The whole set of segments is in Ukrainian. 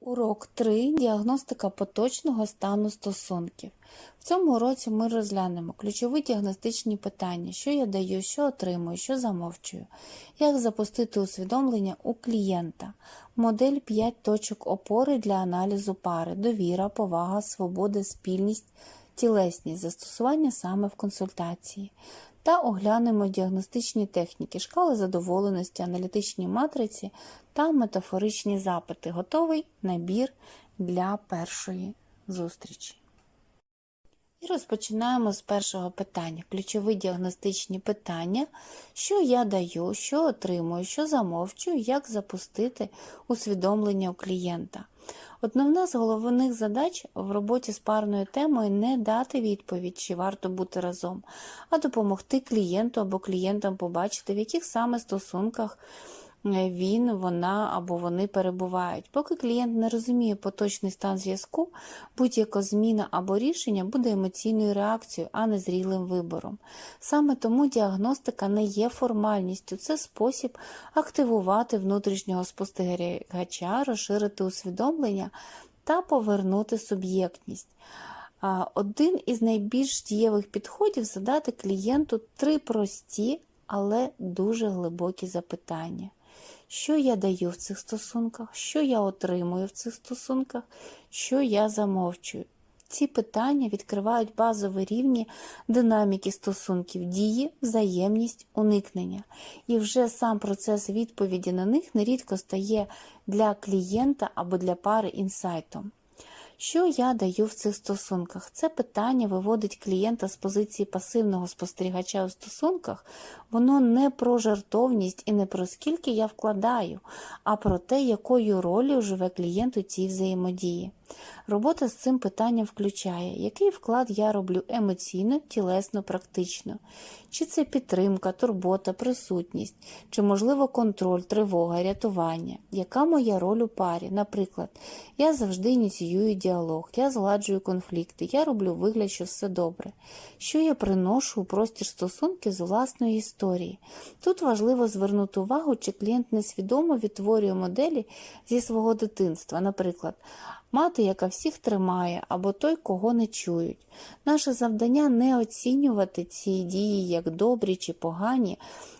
Урок 3. Діагностика поточного стану стосунків. В цьому уроці ми розглянемо ключові діагностичні питання, що я даю, що отримую, що замовчую, як запустити усвідомлення у клієнта, модель 5 точок опори для аналізу пари, довіра, повага, свобода, спільність, тілесність, застосування саме в консультації. Та оглянемо діагностичні техніки, шкали задоволеності, аналітичні матриці та метафоричні запити. Готовий набір для першої зустрічі. І розпочинаємо з першого питання. Ключові діагностичні питання, що я даю, що отримую, що замовчую, як запустити усвідомлення у клієнта. Одна з головних задач в роботі з парною темою не дати відповідь, чи варто бути разом, а допомогти клієнту або клієнтам побачити, в яких саме стосунках він, вона або вони перебувають. Поки клієнт не розуміє поточний стан зв'язку, будь-яка зміна або рішення буде емоційною реакцією, а не зрілим вибором. Саме тому діагностика не є формальністю, це спосіб активувати внутрішнього спостерігача, розширити усвідомлення та повернути суб'єктність. Один із найбільш дієвих підходів задати клієнту три прості, але дуже глибокі запитання. Що я даю в цих стосунках, що я отримую в цих стосунках, що я замовчую. Ці питання відкривають базові рівні динаміки стосунків, дії, взаємність, уникнення. І вже сам процес відповіді на них нерідко стає для клієнта або для пари інсайтом. Що я даю в цих стосунках? Це питання виводить клієнта з позиції пасивного спостерігача у стосунках. Воно не про жартовність і не про скільки я вкладаю, а про те, якою ролью живе клієнт у цій взаємодії. Робота з цим питанням включає, який вклад я роблю емоційно, тілесно, практично. Чи це підтримка, турбота, присутність, чи, можливо, контроль, тривога, рятування, яка моя роль у парі? Наприклад, я завжди ініціюю діалог, я згладжую конфлікти, я роблю вигляд, що все добре. Що я приношу у простір стосунків з власної історії? Тут важливо звернути увагу, чи клієнт несвідомо відтворює моделі зі свого дитинства, наприклад, мати, яка всіх тримає, або той, кого не чують. Наше завдання не оцінювати ці дії як добрі чи погані,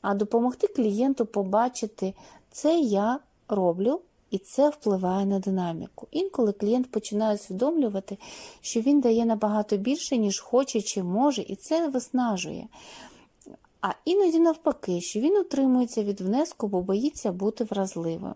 а допомогти клієнту побачити, це я роблю. І це впливає на динаміку. Інколи клієнт починає усвідомлювати, що він дає набагато більше, ніж хоче чи може, і це виснажує. А іноді навпаки, що він утримується від внеску, бо боїться бути вразливим.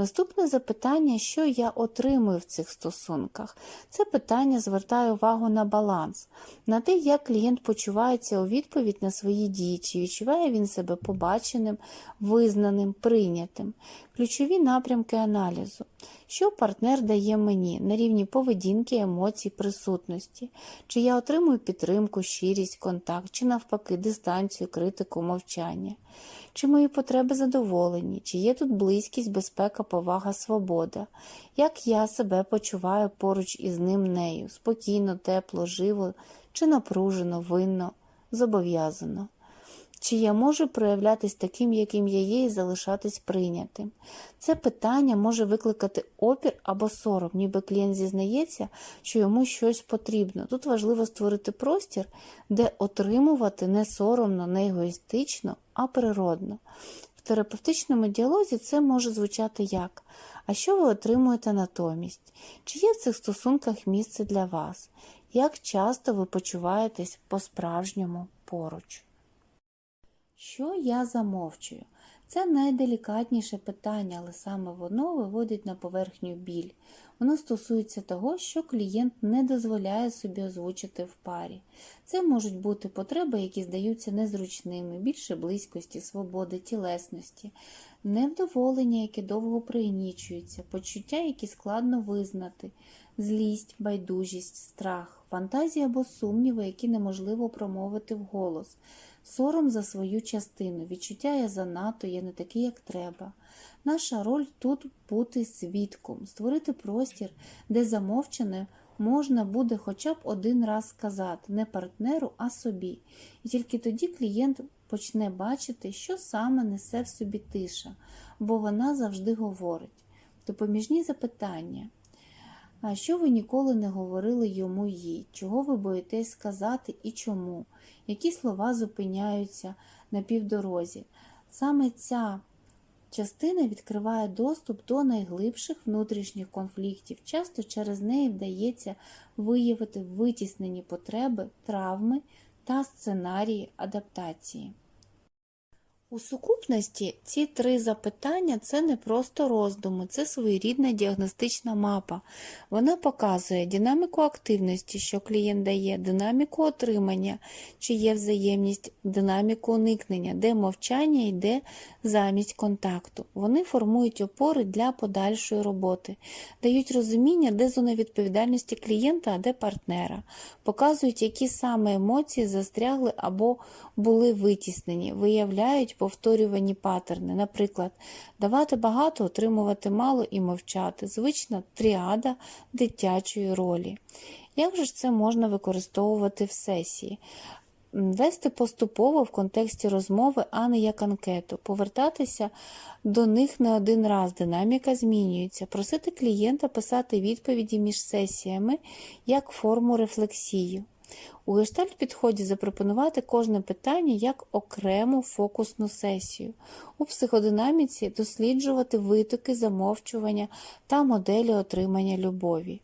Наступне запитання, що я отримую в цих стосунках. Це питання звертає увагу на баланс, на те, як клієнт почувається у відповідь на свої дії, чи відчуває він себе побаченим, визнаним, прийнятим. Ключові напрямки аналізу. Що партнер дає мені на рівні поведінки, емоцій, присутності, чи я отримую підтримку, щирість, контакт, чи навпаки, дистанцію, критику, мовчання. Чи мої потреби задоволені, чи є тут близькість, безпека, повага, свобода, як я себе почуваю поруч із ним нею, спокійно, тепло, живо, чи напружено, винно, зобов'язано. Чи я можу проявлятись таким, яким я є, і залишатись прийнятим? Це питання може викликати опір або сором, ніби клієнт зізнається, що йому щось потрібно. Тут важливо створити простір, де отримувати не соромно, не егоїстично, а природно. В терапевтичному діалозі це може звучати як: а що ви отримуєте натомість? Чи є в цих стосунках місце для вас? Як часто ви почуваєтесь по-справжньому поруч? Що я замовчую? Це найделікатніше питання, але саме воно виводить на поверхню біль. Воно стосується того, що клієнт не дозволяє собі озвучити в парі. Це можуть бути потреби, які здаються незручними, більше близькості, свободи, тілесності, невдоволення, яке довго пригнічується, почуття, які складно визнати, злість, байдужість, страх, фантазії або сумніви, які неможливо промовити вголос сором за свою частину, відчуття я занадто, я не такий, як треба. Наша роль тут бути свідком, створити простір, де замовчене можна буде хоча б один раз сказати не партнеру, а собі. І тільки тоді клієнт почне бачити, що саме несе в собі тиша, бо вона завжди говорить. Допоміжні запитання. А що ви ніколи не говорили йому їй? Чого ви боїтесь сказати і чому? Які слова зупиняються на півдорозі? Саме ця частина відкриває доступ до найглибших внутрішніх конфліктів. Часто через неї вдається виявити витіснені потреби, травми та сценарії адаптації. У сукупності ці три запитання це не просто роздуми, це своєрідна діагностична мапа. Вона показує динаміку активності, що клієнт дає, динаміку отримання, чи є взаємність, динаміку уникнення, де мовчання йде замість контакту. Вони формують опори для подальшої роботи, дають розуміння, де зона відповідальності клієнта, а де партнера, показують, які саме емоції застрягли або були витіснені, виявляють повторювані паттерни, наприклад, давати багато, отримувати мало і мовчати, звична тріада дитячої ролі. Як же ж це можна використовувати в сесії? Вести поступово в контексті розмови, а не як анкету, повертатися до них не один раз, динаміка змінюється, просити клієнта писати відповіді між сесіями як форму рефлексії. У гештальт підході запропонувати кожне питання як окрему фокусну сесію. У психодинаміці досліджувати витоки замовчування та моделі отримання любові.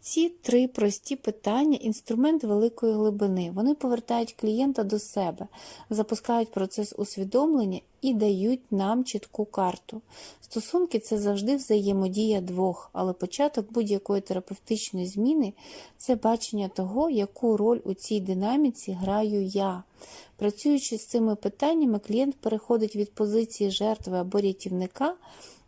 Ці три прості питання інструмент великої глибини. Вони повертають клієнта до себе, запускають процес усвідомлення і дають нам чітку карту. Стосунки це завжди взаємодія двох, але початок будь-якої терапевтичної зміни це бачення того, яку роль у цій динаміці граю я. Працюючи з цими питаннями, клієнт переходить від позиції жертви або рятівника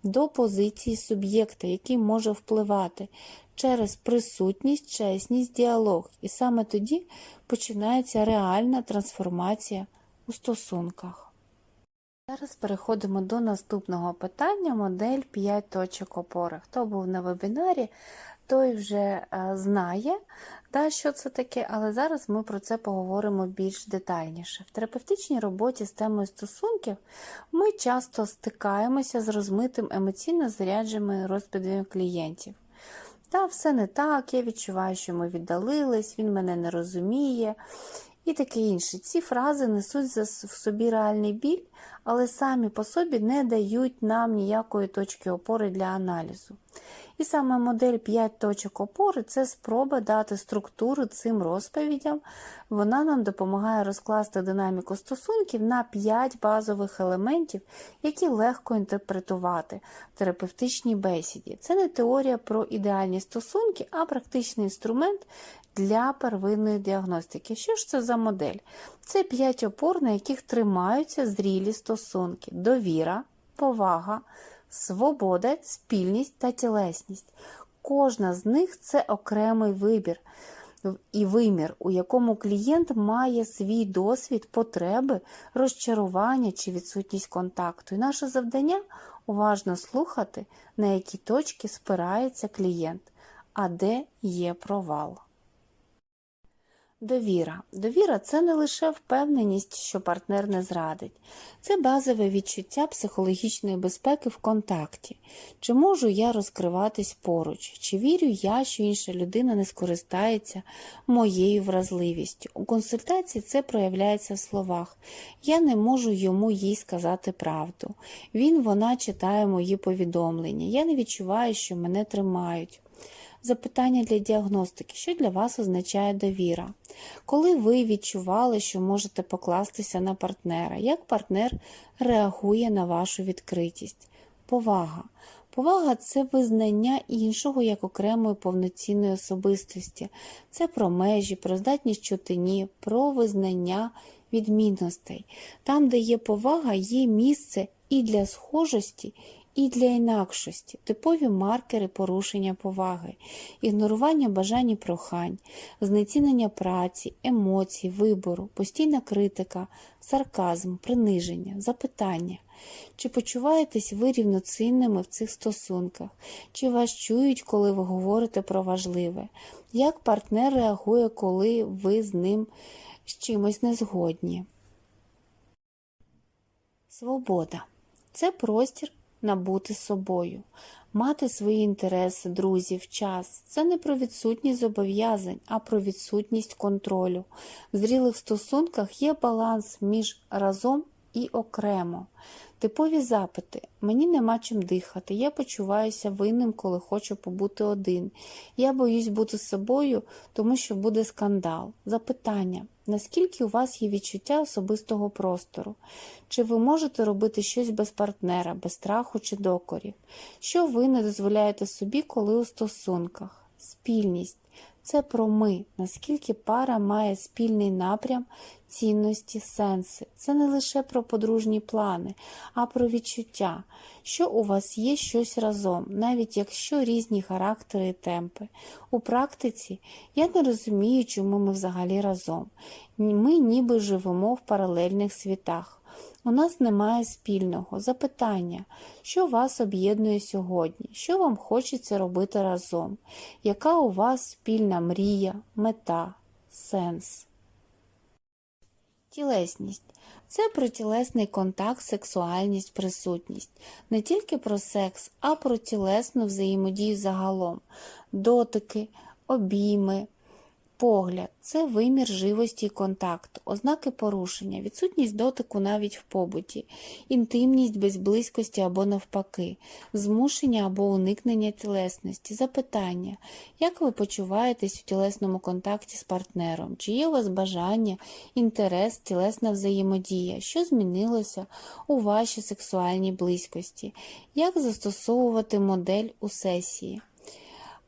до позиції суб'єкта, який може впливати через присутність, чесність, діалог. І саме тоді починається реальна трансформація у стосунках. Зараз переходимо до наступного питання модель 5 точок опори. Хто був на вебінарі, той вже е, знає, да, що це таке, але зараз ми про це поговоримо більш детальніше. В терапевтичній роботі з темою стосунків ми часто стикаємося з розмитим емоційно зарядженими розповідями клієнтів. Та все не так, я відчуваю, що ми віддалились, він мене не розуміє. І таке інше. Ці фрази несуть в собі реальний біль, але самі по собі не дають нам ніякої точки опори для аналізу. І саме модель 5 точок опори це спроба дати структуру цим розповідям. Вона нам допомагає розкласти динаміку стосунків на 5 базових елементів, які легко інтерпретувати в терапевтичній бесіді. Це не теорія про ідеальні стосунки, а практичний інструмент для первинної діагностики. Що ж це за модель? Це 5 опор, на яких тримаються зрілі стосунки: довіра, повага, свобода, спільність та тілесність. Кожна з них це окремий вибір і вимір, у якому клієнт має свій досвід, потреби, розчарування чи відсутність контакту. І наше завдання уважно слухати, на які точки спирається клієнт, а де є провал. Довіра. Довіра це не лише впевненість, що партнер не зрадить, це базове відчуття психологічної безпеки в контакті. Чи можу я розкриватись поруч? Чи вірю я, що інша людина не скористається моєю вразливістю? У консультації це проявляється в словах. Я не можу йому їй сказати правду. Він, вона читає мої повідомлення. Я не відчуваю, що мене тримають. Запитання для діагностики, що для вас означає довіра? Коли ви відчували, що можете покластися на партнера, як партнер реагує на вашу відкритість? Повага. Повага це визнання іншого як окремої повноцінної особистості. Це про межі, про здатність чути ні, про визнання відмінностей. Там, де є повага, є місце і для схожості, і для інакшості, типові маркери порушення поваги, ігнорування бажань і прохань, знецінення праці, емоцій, вибору, постійна критика, сарказм, приниження, запитання. Чи почуваєтесь ви рівноцінними в цих стосунках? Чи вас чують, коли ви говорите про важливе? Як партнер реагує, коли ви з ним з чимось не згодні? Свобода це простір набути собою. Мати свої інтереси, друзів, час це не про відсутність зобов'язань, а про відсутність контролю. В зрілих стосунках є баланс між разом і окремо. Типові запити: мені нема чим дихати, я почуваюся винним, коли хочу побути один. Я боюсь бути собою, тому що буде скандал. Запитання: наскільки у вас є відчуття особистого простору? Чи ви можете робити щось без партнера, без страху чи докорів? Що ви не дозволяєте собі, коли у стосунках? Спільність. Це про ми, наскільки пара має спільний напрям, цінності, сенси. Це не лише про подружні плани, а про відчуття, що у вас є щось разом, навіть якщо різні характери і темпи. У практиці я не розумію, чому ми взагалі разом. Ми ніби живемо в паралельних світах. У нас немає спільного запитання, що вас об'єднує сьогодні, що вам хочеться робити разом, яка у вас спільна мрія, мета, сенс. Тілесність це про тілесний контакт, сексуальність, присутність. Не тільки про секс, а про тілесну взаємодію загалом, дотики, обійми. Погляд це вимір живості і контакту, ознаки порушення, відсутність дотику навіть в побуті, інтимність без близькості або навпаки, змушення або уникнення тілесності, запитання, як ви почуваєтесь у тілесному контакті з партнером, чи є у вас бажання, інтерес, тілесна взаємодія, що змінилося у вашій сексуальній близькості, як застосовувати модель у сесії.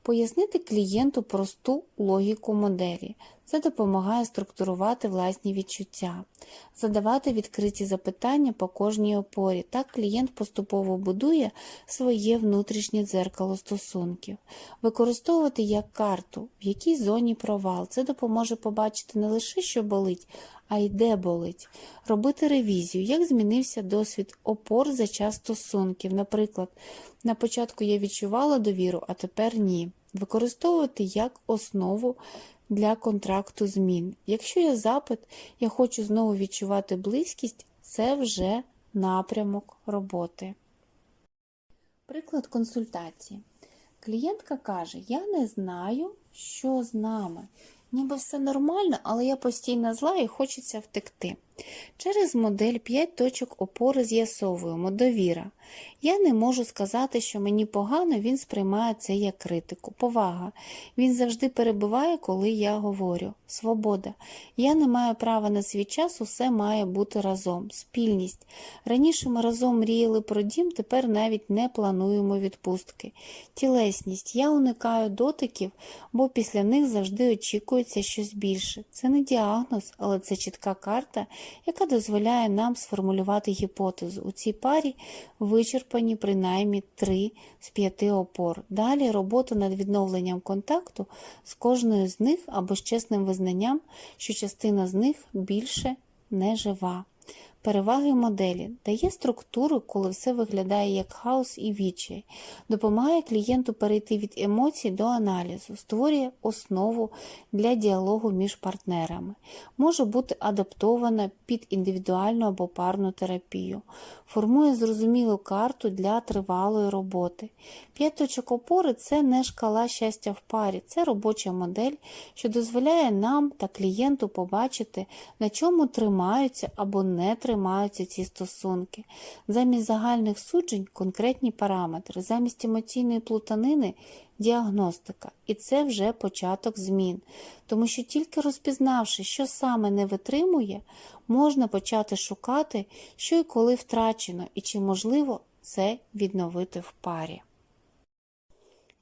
Пояснити клієнту просту логіку моделі. Це допомагає структурувати власні відчуття, задавати відкриті запитання по кожній опорі. Так клієнт поступово будує своє внутрішнє дзеркало стосунків, використовувати як карту, в якій зоні провал. Це допоможе побачити не лише, що болить, а й де болить. Робити ревізію, як змінився досвід опор за час стосунків. Наприклад, на початку я відчувала довіру, а тепер ні. Використовувати як основу для контракту змін. Якщо є запит, я хочу знову відчувати близькість, це вже напрямок роботи. Приклад консультації. Клієнтка каже: Я не знаю, що з нами. Ніби все нормально, але я постійно зла і хочеться втекти. Через модель 5 точок опори з'ясовуємо довіра. Я не можу сказати, що мені погано, він сприймає це як критику. Повага. Він завжди перебиває, коли я говорю. Свобода. Я не маю права на свій час, усе має бути разом. Спільність. Раніше ми разом мріяли про дім, тепер навіть не плануємо відпустки. Тілесність. Я уникаю дотиків, бо після них завжди очікується щось більше. Це не діагноз, але це чітка карта яка дозволяє нам сформулювати гіпотезу. У цій парі вичерпані принаймні три з п'яти опор. Далі роботу над відновленням контакту з кожною з них або з чесним визнанням, що частина з них більше не жива. Переваги моделі дає структуру, коли все виглядає як хаос і відчай, допомагає клієнту перейти від емоцій до аналізу, створює основу для діалогу між партнерами, може бути адаптована під індивідуальну або парну терапію, формує зрозумілу карту для тривалої роботи. П'ять точок опори це не шкала щастя в парі, це робоча модель, що дозволяє нам та клієнту побачити, на чому тримаються або не тримаються тримаються ці стосунки. Замість загальних суджень конкретні параметри, замість емоційної плутанини діагностика. І це вже початок змін. Тому що тільки розпізнавши, що саме не витримує, можна почати шукати, що і коли втрачено, і чи можливо це відновити в парі.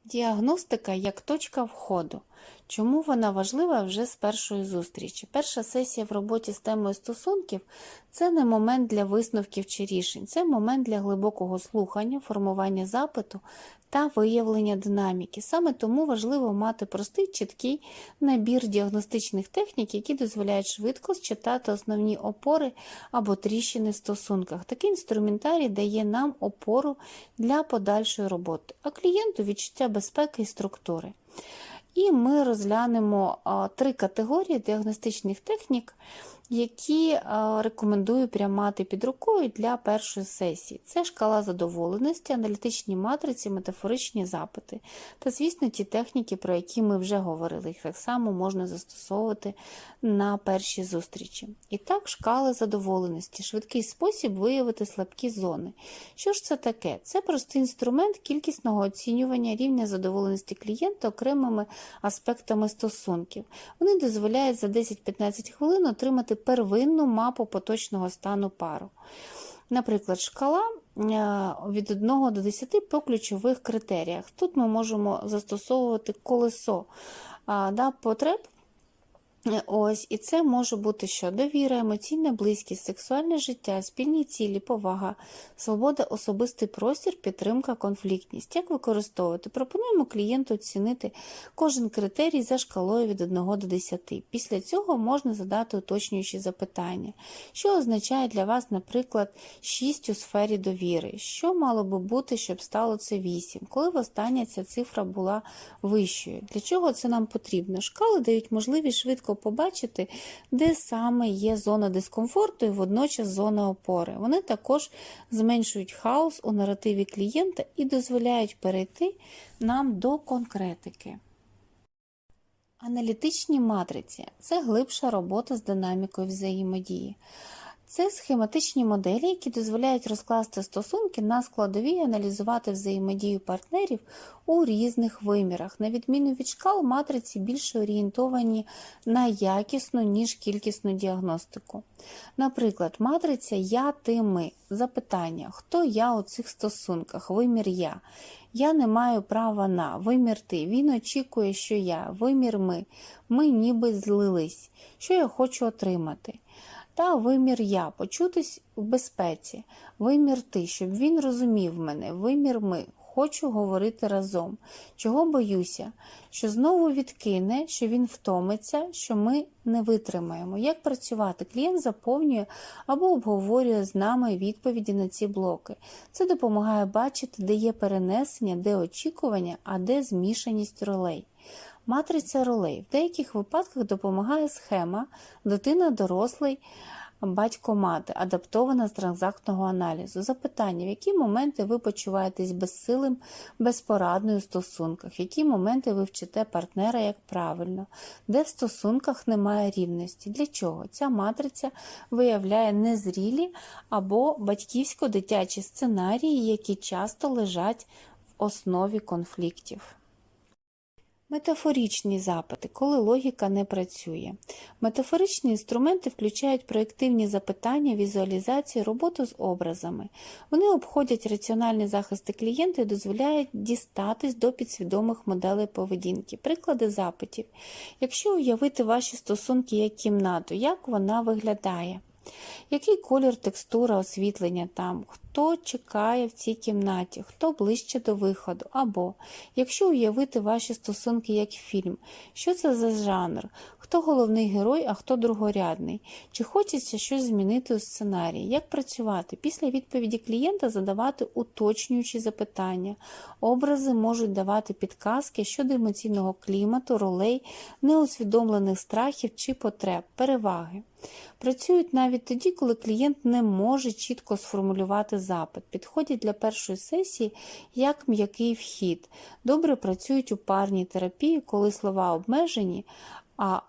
Діагностика як точка входу. Чому вона важлива вже з першої зустрічі? Перша сесія в роботі з темою стосунків це не момент для висновків чи рішень, це момент для глибокого слухання, формування запиту та виявлення динаміки. Саме тому важливо мати простий, чіткий набір діагностичних технік, які дозволяють швидко считати основні опори або тріщини в стосунках. Такий інструментарій дає нам опору для подальшої роботи, а клієнту відчуття безпеки і структури. І ми розглянемо три категорії діагностичних технік, які е, рекомендую прямати під рукою для першої сесії. Це шкала задоволеності, аналітичні матриці, метафоричні запити. Та, звісно, ті техніки, про які ми вже говорили, їх так само можна застосовувати на першій зустрічі. І так, шкали задоволеності, швидкий спосіб виявити слабкі зони. Що ж це таке? Це простий інструмент кількісного оцінювання рівня задоволеності клієнта окремими аспектами стосунків. Вони дозволяють за 10-15 хвилин отримати первинну мапу поточного стану пару. Наприклад, шкала е, від 1 до 10 по ключових критеріях. Тут ми можемо застосовувати колесо да, потреб. Ось, і це може бути що довіра, емоційна близькість, сексуальне життя, спільні цілі, повага, свобода, особистий простір, підтримка, конфліктність. Як використовувати? Пропонуємо клієнту оцінити кожен критерій за шкалою від 1 до 10. Після цього можна задати уточнюючі запитання, що означає для вас, наприклад, 6 у сфері довіри, що мало би бути, щоб стало це 8, коли востаннє ця цифра була вищою. Для чого це нам потрібно? Шкали дають можливість швидко побачити, де саме є зона дискомфорту і водночас зона опори. Вони також зменшують хаос у наративі клієнта і дозволяють перейти нам до конкретики. Аналітичні матриці це глибша робота з динамікою взаємодії. Це схематичні моделі, які дозволяють розкласти стосунки на складові і аналізувати взаємодію партнерів у різних вимірах. На відміну від шкал, матриці більше орієнтовані на якісну, ніж кількісну діагностику. Наприклад, матриця Я, ти, ми. Запитання: хто я у цих стосунках? Вимір я. Я не маю права на вимір ти. Він очікує, що я, вимір ми. Ми ніби злились. Що я хочу отримати? Та вимір я почутись в безпеці, вимір ти, щоб він розумів мене, вимір ми. Хочу говорити разом. Чого боюся? Що знову відкине, що він втомиться, що ми не витримаємо. Як працювати? Клієнт заповнює або обговорює з нами відповіді на ці блоки. Це допомагає бачити, де є перенесення, де очікування, а де змішаність ролей. Матриця ролей. В деяких випадках допомагає схема дитина дорослий. Батько мати, адаптована з транзактного аналізу. Запитання, в які моменти ви почуваєтесь безсилим, безпорадною у стосунках, в які моменти ви вчите партнера як правильно, де в стосунках немає рівності. Для чого? Ця матриця виявляє незрілі або батьківсько-дитячі сценарії, які часто лежать в основі конфліктів. Метафоричні запити, коли логіка не працює. Метафоричні інструменти включають проєктивні запитання, візуалізацію, роботу з образами. Вони обходять раціональні захисти клієнта і дозволяють дістатись до підсвідомих моделей поведінки. Приклади запитів. Якщо уявити ваші стосунки як кімнату, як вона виглядає? Який колір, текстура, освітлення там? Хто чекає в цій кімнаті, хто ближче до виходу? Або, якщо уявити ваші стосунки як фільм, що це за жанр? Хто головний герой, а хто другорядний? Чи хочеться щось змінити у сценарії? Як працювати? Після відповіді клієнта задавати уточнюючі запитання. Образи можуть давати підказки щодо емоційного клімату, ролей, неусвідомлених страхів чи потреб, переваги. Працюють навіть тоді, коли клієнт не може чітко сформулювати запит. Підходять для першої сесії як м'який вхід. Добре працюють у парній терапії, коли слова обмежені, а,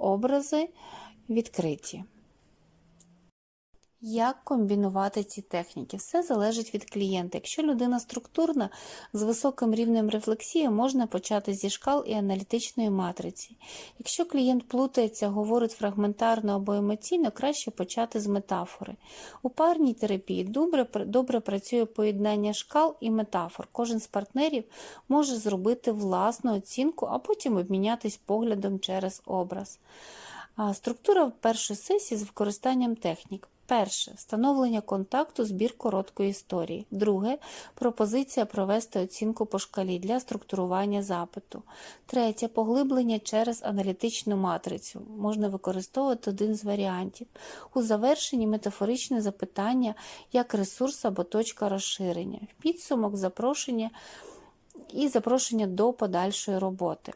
образи відкриті. Як комбінувати ці техніки? Все залежить від клієнта. Якщо людина структурна, з високим рівнем рефлексії можна почати зі шкал і аналітичної матриці. Якщо клієнт плутається, говорить фрагментарно або емоційно, краще почати з метафори. У парній терапії добре, добре працює поєднання шкал і метафор. Кожен з партнерів може зробити власну оцінку, а потім обмінятись поглядом через образ. Структура першої сесії з використанням технік. Перше встановлення контакту, збір короткої історії. Друге пропозиція провести оцінку по шкалі для структурування запиту. Третє поглиблення через аналітичну матрицю. Можна використовувати один з варіантів. У завершенні метафоричне запитання як ресурс або точка розширення. В підсумок запрошення і запрошення до подальшої роботи.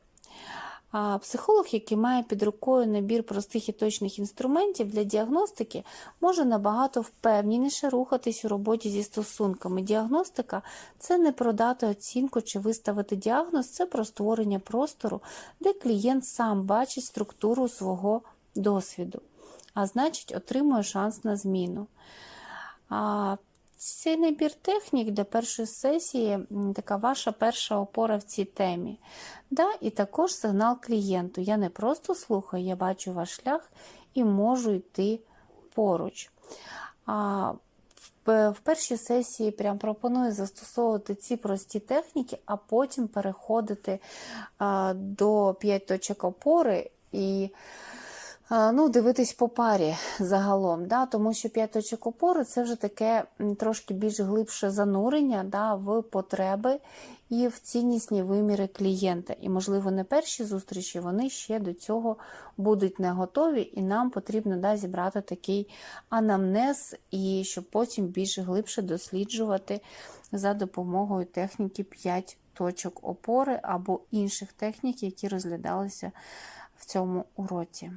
Психолог, який має під рукою набір простих і точних інструментів для діагностики, може набагато впевненіше рухатись у роботі зі стосунками. Діагностика це не про дати оцінку чи виставити діагноз, це про створення простору, де клієнт сам бачить структуру свого досвіду, а значить, отримує шанс на зміну. Цей набір технік для першої сесії така ваша перша опора в цій темі. Да, і також сигнал клієнту. Я не просто слухаю, я бачу ваш шлях і можу йти поруч. А в, першій сесії прям пропоную застосовувати ці прості техніки, а потім переходити а, до 5 точок опори і ну, дивитись по парі загалом, да, тому що 5 точок опори це вже таке трошки більш глибше занурення да, в потреби і в ціннісні виміри клієнта. І, можливо, не перші зустрічі, вони ще до цього будуть не готові, і нам потрібно да, зібрати такий анамнез, і щоб потім більш глибше досліджувати за допомогою техніки 5 точок опори або інших технік, які розглядалися в цьому уроці.